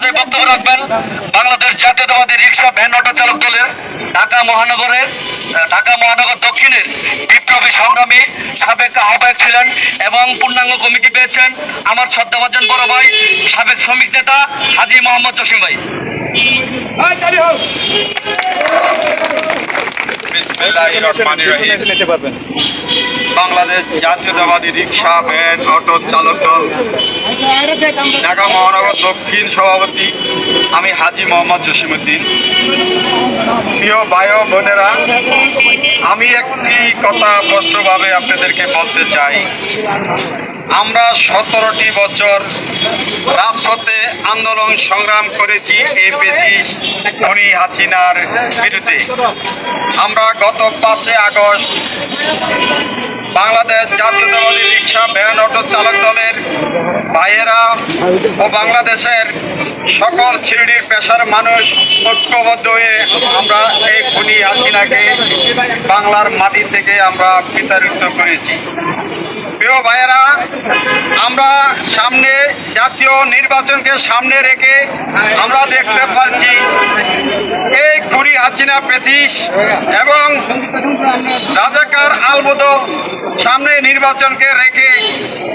পর্যায়ে বক্তব্য রাখবেন। বাংলাদেশ জাতীয়তাবাদী রিক্সা ভ্যান অটো চালক দলের ঢাকা মহানগরের ঢাকা মহানগর দক্ষিণের বিপ্লবী সংগ্রামী সাবেক আহ্বায়ক ছিলেন এবং পূর্ণাঙ্গ কমিটি পেয়েছেন আমার শ্রদ্ধাভাজন বড় ভাই সাবেক শ্রমিক নেতা হাজি মোহাম্মদ জসিম ভাই। বিসমিল্লাহির রহমানির রহিম। বাংলাদেশ জাতীয়তাবাদী রিক্সা ভ্যান, অটো চালক দল। ঢাকা মহানগর দক্ষিণ সভাপতি আমি হাজি মোহাম্মদ জসিমুদ্দিন প্রিয় ও বোনেরা, আমি একটি কথা স্পষ্টভাবে আপনাদেরকে বলতে চাই। আমরা সতেরোটি বছর রাজপথে আন্দোলন সংগ্রাম করেছি, এই বেশি খনি হাসিনার বিরুদ্ধে। আমরা গত পাঁচই আগস্ট বাংলাদেশ জাতীয়তাবাদী রিক্সা ভ্যান অটো চালক দলের ভাইয়েরা ও বাংলাদেশের সকল শ্রেণির পেশার মানুষ ঐক্যবদ্ধ হয়ে আমরা এই খুনি হাসিনাকে বাংলার মাটি থেকে আমরা বিতাড়িত করেছি। প্রিয় ভাইয়েরা, আমরা সামনে জাতীয় নির্বাচনকে সামনে রেখে আমরা দেখতে পাচ্ছি হাসিনা পেশিস এবং রাজাকার আলবদল সামনে নির্বাচনকে রেখে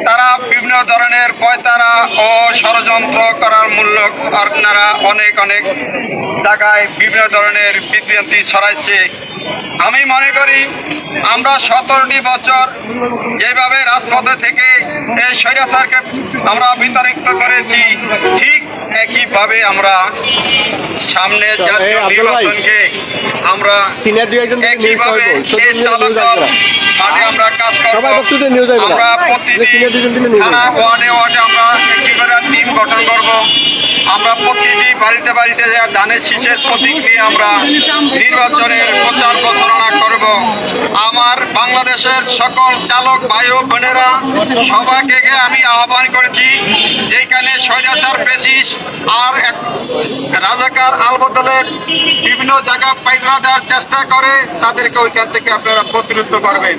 তারা বিভিন্ন ধরনের পয়তারা ও ষড়যন্ত্র করার মূল্য আপনারা অনেক অনেক জায়গায় বিভিন্ন ধরনের বিভ্রান্তি ছড়াচ্ছে আমি মনে করি আমরা সতেরোটি বছর যেভাবে রাজপথে থেকে এই স্বৈরাচারকে আমরা বিতাড়িত করেছি, ঠিক একইভাবে আমরা সামনে জাতীয় নির্বাচনকে আমরা সিনিয়র দুই একজন একইভাবে কাজ করব। সবাই বক্তৃতা নিউজ আসবে আমরা না প্রতিদিন সিনিয়র দুজন দিলে নিউজ থানা ওয়ার্ডে ওয়ার্ডে আমরা একটি করে টিম গঠন করব। আমরা প্রতিটি বাড়িতে বাড়িতে যে ধানের শীষের প্রতীক নিয়ে আমরা নির্বাচনের প্রচার প্রচারণা করব আমার বাংলাদেশের সকল চালক ভাই ও বোনেরা, সবাইকে আমি আহ্বান করেছি যেখানে স্বৈরাচার বেসিস আর রাজাকার আলবদলের বিভিন্ন জায়গা পাইকরা দেওয়ার চেষ্টা করে, তাদেরকে ওইখান থেকে আপনারা প্রতিরোধ করবেন।